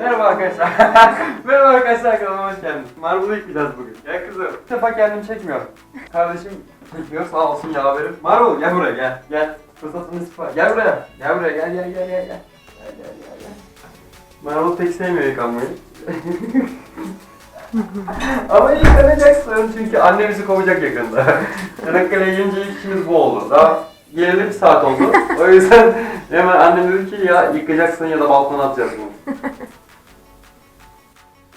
Merhaba arkadaşlar. Merhaba arkadaşlar kanalıma hoş geldiniz. Marvel'ı yıkayacağız bugün. Gel kızım. Bir defa kendim çekmiyorum. Kardeşim çekmiyor sağ olsun yaverim. Marvel gel buraya gel. Gel. Fırsatını sıfır. Gel buraya. Gel buraya gel gel gel gel gel. Gel gel gel gel. Marvel pek sevmiyor yıkanmayı. Ama yıkanacaksın çünkü anne bizi kovacak yakında. Çanakkale'ye gelince ilk işimiz bu oldu. Daha geleli bir saat oldu. O yüzden hemen annem dedi ki ya yıkacaksın ya da balkona atacaksın.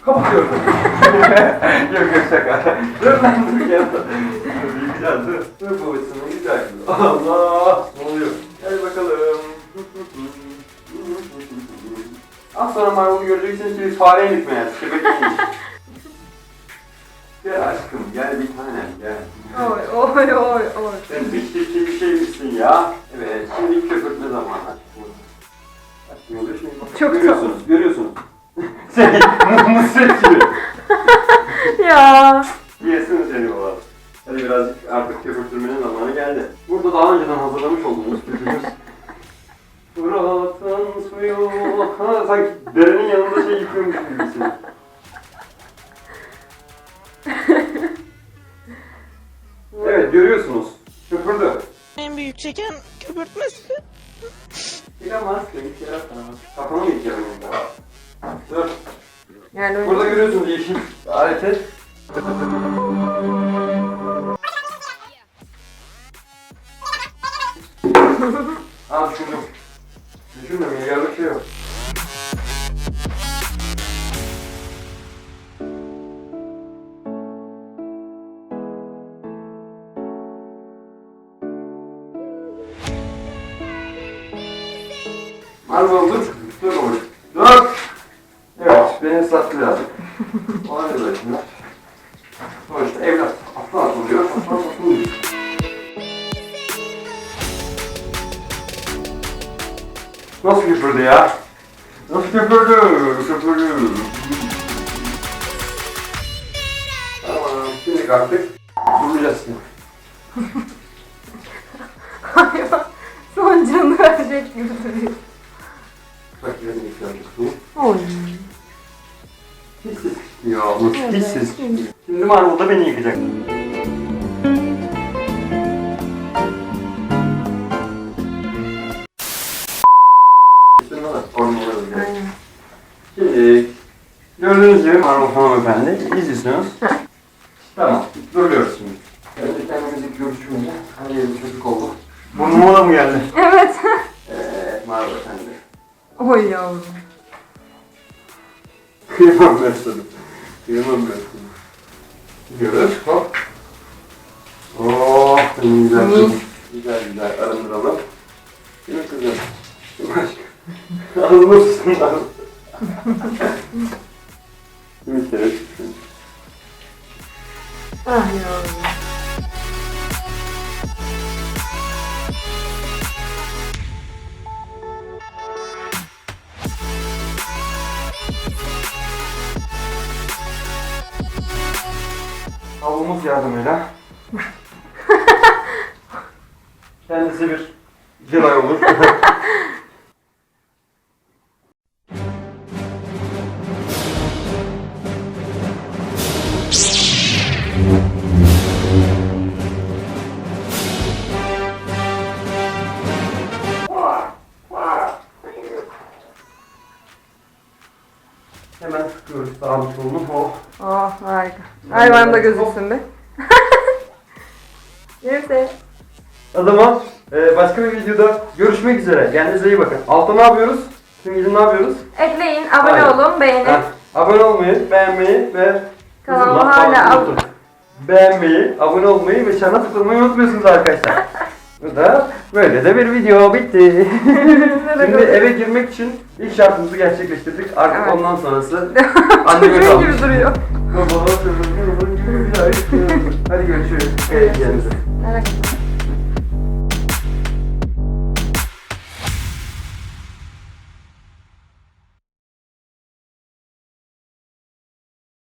Kapatıyorum. yok yok şaka. Dur lan dur ya. Dur yıkayacağız dur. Dur babasını yıkacaksın. Allah ne oluyor? Gel bakalım. Az sonra Marvel'ı göreceksiniz ki biz fare yedik meğer. Köpek yedik. Gel aşkım gel bir tanem gel. Oy oy oy oy. Sen biçtikçi bir şey misin ya? Evet, şimdi köpürtme zamanı. Aşkım oluyor şimdi. Çok görüyorsunuz, görüyorsunuz. Şey, Nusret gibi. Ya. Yesin seni baba. Hadi birazcık artık köpürtürmenin zamanı geldi. Burada daha önceden hazırlamış olduğumuz sütümüz. Fırat'ın suyu. Ha, sanki derenin yanında şey yıkıyormuş gibisin. Evet, görüyorsunuz. Köpürdü. En büyük çeken köpürtmesi. Şey yapamaz. Kafana mı yıkayalım burada? Dur. Yani öyle. Burada görüyorsunuz yeşil aleti. Al şunu. Düşünme milyarlık şey yok. Marvel dur. Dur babacığım. Dur. Evet, beni ıslattı birazcık. Ona ne böyle şimdi? Sonuçta evlat. Aslan atılıyor, aslan atılıyor. Nasıl köpürdü ya? Nasıl köpürdü? Köpürdü. Tamam, şimdi artık duracağız şimdi. Hayvan son canını verecek gibi duruyor. Bak, yine yıkayacağız bu. Oy. Ses çıkmıyor. Şimdi Marvel da beni yıkacak. Şimdi gördüğünüz gibi Marvel hanımefendi izliyorsunuz. tamam, duruyoruz şimdi. Önce kendimizi şöyle. Her yerim çocuk oldu. Burnuma da mı geldi? Evet. Evet, Marvel efendi. Oy yavrum. Kıyamam ben sana. Kıyamam ben. Gidiyoruz, hop. Oh, güzel kızım. Güzel güzel arındıralım. Değil mi kızım? Alınırsın lan. Bir kere. Ah yavrum. Havlumuz yardımıyla. Kendisi bir Jedi olur. Sıkıyoruz sağını solunu. Oh. Oh harika. Hayvan da gözüksün be. Neyse. O zaman e, başka bir videoda görüşmek üzere. Kendinize iyi bakın. Altta ne yapıyoruz? Şimdi ne yapıyoruz? Ekleyin, abone Aynen. olun, beğenin. Ha, abone olmayı, beğenmeyi ve Kanalıma hala laflarımızı ab- unutun. Beğenmeyi, abone olmayı ve çana tıklamayı unutmuyorsunuz arkadaşlar. Bu da böyle de bir video bitti. Şimdi eve girmek için ilk şartımızı gerçekleştirdik. Artık Evet. ondan sonrası anneme Çocuğun kalmış. gibi duruyor. Baba, çocuğum gibi bir ay. Hadi görüşürüz. Evet, kendinize. Merak etme.